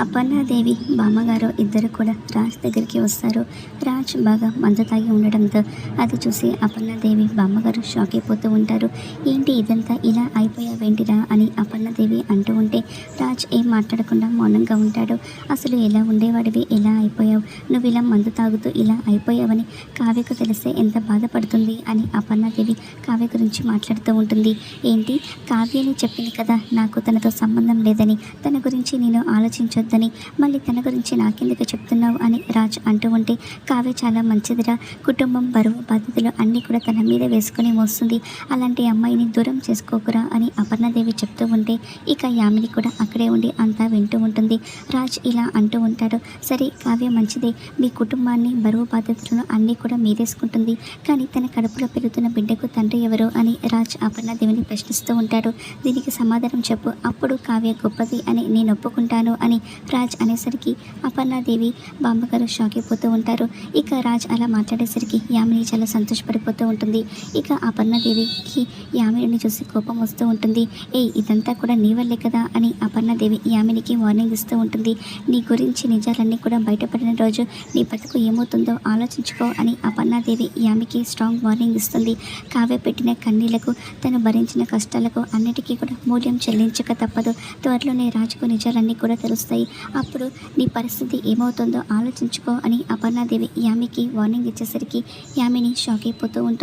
అపర్ణాదేవి బామ్మగారు ఇద్దరు కూడా రాజ్ దగ్గరికి వస్తారు. రాజ్ బాగా మందు తాగి ఉండడంతో అది చూసి అపర్ణాదేవి బామ్మగారు షాక్ అయిపోతూ ఉంటారు. ఏంటి ఇదంతా? ఇలా అయిపోయావేంటిరా? అని అపర్ణాదేవి అంటూ ఉంటే రాజ్ ఏం మాట్లాడకుండా మౌనంగా ఉంటాడు. అసలు ఎలా ఉండేవాడివి? ఎలా అయిపోయావు? నువ్వు ఇలా మందు తాగుతూ ఇలా అయిపోయావని కావ్యకు తెలిస్తే ఎంత బాధపడుతుంది అని అపర్ణాదేవి కావ్య గురించి మాట్లాడుతూ ఉంటుంది. ఏంటి? కావ్యని చెప్పింది కదా నాకు తనతో సంబంధం లేదని. తన గురించి నేను వద్దని మళ్ళీ తన గురించి నాకెందుకు చెప్తున్నావు అని రాజ్ అంటూ ఉంటే కావ్య చాలా మంచిదిరా. కుటుంబం బరువు బాధ్యతలు అన్నీ కూడా తన మీద వేసుకొని మోస్తుంది. అలాంటి అమ్మాయిని దూరం చేసుకోకురా అని అపర్ణదేవి చెప్తూ ఉంటే ఇక యామిని కూడా అక్కడే ఉండి అంతా వింటూ ఉంటుంది. రాజ్ ఇలా అంటూ ఉంటాడు సరే కావ్య మంచిదే. మీ కుటుంబాన్ని బరువు బాధ్యతలను అన్నీ కూడా మీరేసుకుంటుంది కానీ తన కడుపులో పెరుగుతున్న బిడ్డకు తండ్రి ఎవరు? అని రాజ్ అపర్ణదేవిని ప్రశ్నిస్తూ ఉంటాడు. దీనికి సమాధానం చెప్పు. అప్పుడు కావ్య గొప్పది అని నేను ఒప్పుకుంటాను అని రాజ్ అనేసరికి అపర్ణాదేవి బామ్మగారు షాక్ అయిపోతూ ఉంటారు. ఇక రాజ్ అలా మాట్లాడేసరికి యామిని చాలా సంతోషపడిపోతూ ఉంటుంది. ఇక అపర్ణాదేవికి యామిని చూసి కోపం వస్తూ ఉంటుంది. ఏ ఇదంతా కూడా నీ వల్లే కదా అని అపర్ణాదేవి యామినికి వార్నింగ్ ఇస్తూ ఉంటుంది. నీ గురించి నిజాలన్నీ కూడా బయటపడిన రోజు నీ బతుకు ఏమవుతుందో ఆలోచించుకో అని అపర్ణాదేవి యామికి స్ట్రాంగ్ వార్నింగ్ ఇస్తుంది. కావ్య పెట్టిన కన్నీళ్ళకు తను భరించిన కష్టాలకు అన్నిటికీ కూడా మూల్యం చెల్లించక తప్పదు. త్వరలోనే రాజుకు నిజాలన్నీ కూడా తెలుస్తాయి. అప్పుడు నీ పరిస్థితి ఏమవుతుందో ఆలోచించుకో అని అపర్ణాదేవి యామికి వార్నింగ్ ఇచ్చేసరికి యామిని షాక్ అయిపోతూ ఉంటుంది.